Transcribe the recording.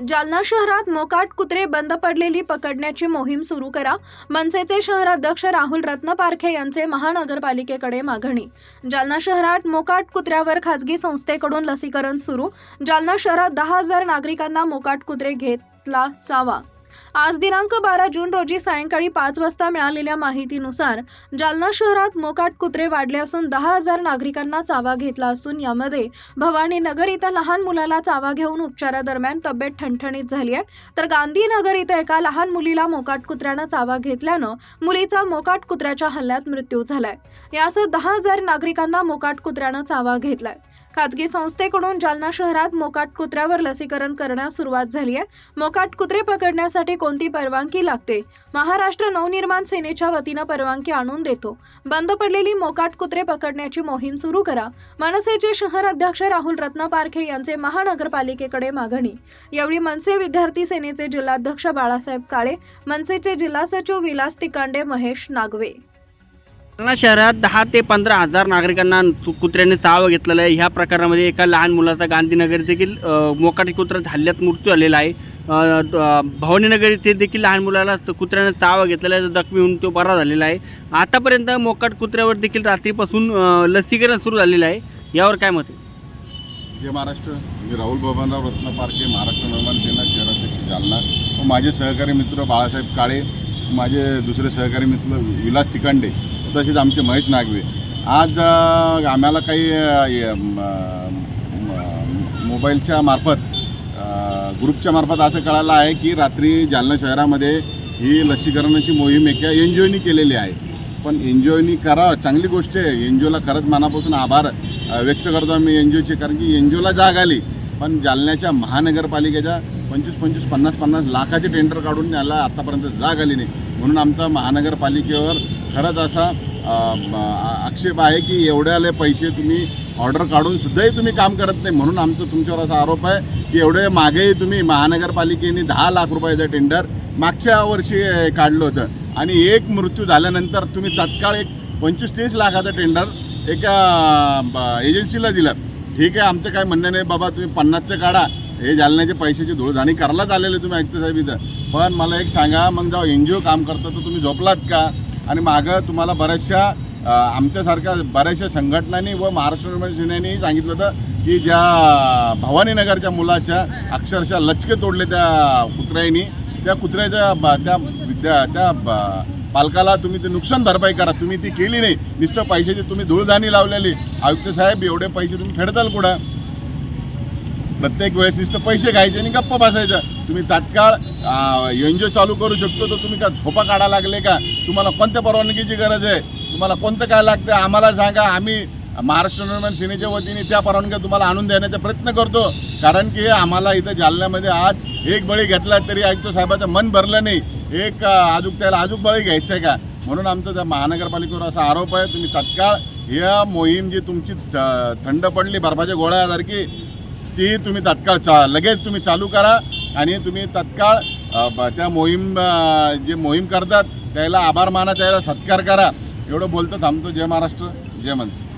जालना शहरात मोकाट कुत्रे बंद पडलेली पकडण्याची मोहीम सुरू करा. मनसेचे शहराध्यक्ष राहुल रत्नपारखे यांचे महानगरपालिकेकडे मागणी. जालना शहरात मोकाट कुत्र्यावर खासगी संस्थेकडून लसीकरण सुरू. जालना शहरात दहा हजार नागरिकांना मोकाट कुत्रे घेतला चावा. आज दिनांक बारा जून रोजी सायंकाळी पाच वाजता मिळालेल्या माहितीनुसार जालना शहरात मोकाट कुत्रे वाढले असून दहा हजार नागरिकांना चावा घेतला असून यामध्ये भवानी नगर इथं लहान मुलाला चावा घेऊन उपचारादरम्यान तब्येत ठणठणीत झाली आहे. तर गांधीनगर इथं एका लहान मुलीला मोकाट कुत्र्यानं चावा घेतल्यानं मुलीचा मोकाट कुत्र्याच्या हल्ल्यात मृत्यू झालाय. यासह दहा हजार नागरिकांना मोकाट कुत्र्यानं चावा घेतलाय. खाजगी संस्थेकडून जालना शहरात मोकाट कुत्र्यावर लसीकरण करण्यास सुरुवात झाली आहे. मोकाट कुत्रे पकडण्यासाठी कोणती परवानगी लागते? महाराष्ट्र नवनिर्माण सेनेच्या वतीनं परवानगी आणून देतो. बंद पडलेली मोकाट कुत्रे पकडण्याची मोहीम सुरू करा. मनसेचे शहर अध्यक्ष राहुल रत्नपारखे यांचे महानगरपालिकेकडे मागणी. यावेळी मनसे विद्यार्थी सेनेचे जिल्हाध्यक्ष बाळासाहेब काळे मनसेचे जिल्हा सचिव विलास तिकांडे महेश नागवे. जालना शहरात दहा ते पंधरा हजार नागरिकांना कुत्र्याने चाव घेतलेला आहे. ह्या प्रकारामध्ये एका लहान मुलाचा गांधीनगर देखील मोकाटी कुत्रा हल्ल्यात मृत्यू आलेला आहे. द- भवानीनगर येथे देखील लहान मुलाला कुत्र्याने चाव घेतलेला आहे. जखमी होऊन तो बरा झालेला आहे. आतापर्यंत मोकाट कुत्र्यावर देखील रात्रीपासून लसीकरण सुरू झालेलं आहे. यावर काय मत आहे? जय महाराष्ट्र. मी राहुल बबनराव रत्न पारखे महाराष्ट्र निर्माण सेना शहराध्यक्ष जालना. माझे सहकारी मित्र बाळासाहेब काळे माझे दुसरे सहकारी मित्र विलास तिकांडे. तसेच आमचे महेश नागवे. आज आम्हाला काही मोबाईलच्या मार्फत ग्रुपच्या मार्फत असं कळालं आहे की रात्री जालना शहरामध्ये ही लसीकरणाची मोहीम एका एन जी ओनी केलेली आहे. पण एन जी ओनी करा चांगली गोष्ट आहे. एन जी ओला खरंच मनापासून आभार व्यक्त करतो आम्ही एन जी ओचे कारण की एन जी ओला जाग आली. पण जालन्याच्या महानगरपालिकेच्या पंचवीस पंचवीस पन्नास पन्नास लाखाचे टेंडर काढून त्याला आत्तापर्यंत जाग आली नाही. म्हणून आमचा महानगरपालिकेवर खरंच असा आक्षेप आहे की एवढ्याले पैसे तुम्ही ऑर्डर काढून सुद्धाही तुम्ही काम करत नाही. म्हणून आमचं तुमच्यावर असा आरोप आहे की एवढे मागेही तुम्ही महानगरपालिकेने दहा लाख रुपयाचं टेंडर मागच्या वर्षी काढलं होतं. आणि एक मृत्यू झाल्यानंतर तुम्ही तत्काळ एक पंचवीस तीस लाखाचं टेंडर एका ब- एजन्सीला दिलं. ठीक आहे आमचं काय म्हणणं नाही बाबा तुम्ही पन्नासचं काढा. हे जालन्याचे पैशाची धुळधाणी करायलाच आलेले तुम्ही ऐकता साहेब इथं. पण मला एक सांगा मग जेव्हा एन जी ओ काम करतं तर तुम्ही झोपलात का? आणि मागं तुम्हाला बऱ्याचशा आमच्यासारख्या बऱ्याचशा संघटनांनी व महाराष्ट्र निर्माण सांगितलं होतं की ज्या भवानीनगरच्या मुलाच्या अक्षरशः लचके तोडले त्या कुत्र्यानी त्या कुत्र्याच्या त्या विद्या त्या ब- पालकाला तुम्ही ते नुकसान भरपाई करा. तुम्ही ती केली नाही. नुसतं पैशाची तुम्ही धूळधाणी लावलेली. आयुक्त साहेब एवढे पैसे तुम्ही फेडताल कुठं? प्रत्येक वेळेस नुसतं पैसे घ्यायचे आणि गप्प बसायचं. तुम्ही तात्काळ एन जी ओ चालू करू शकतो तर तुम्ही का झोपा काढा लागले का? तुम्हाला कोणत्या परवानगीची गरज आहे? तुम्हाला कोणतं काय लागतं आम्हाला सांगा. आम्ही महाराष्ट्र निर्माण सेनेच्या वतीने त्या परवानग्या तुम्हाला आणून देण्याचा प्रयत्न करतो. कारण की आम्हाला इथं जालन्यामध्ये आज एक बळी घेतला तरी आयुक्त साहेबाचं मन भरलं नाही. एक आजूक त्याला अजूक बळी घ्यायचं आहे का? म्हणून आमचा त्या महानगरपालिकेवर असा आरोप आहे. तुम्ही तत्काळ या मोहीम जी तुमची थ- थंड पडली बर्फाच्या गोळ्यासारखी ती तुम्ही तत्काळ चा लगेच तुम्ही चालू करा आणि तुम्ही तत्काळ त्या मोहीम जे मोहीम करतात त्याला आभार माना त्याला सत्कार करा. एवढं बोलतो थांबतो. जय महाराष्ट्र जय मनसे.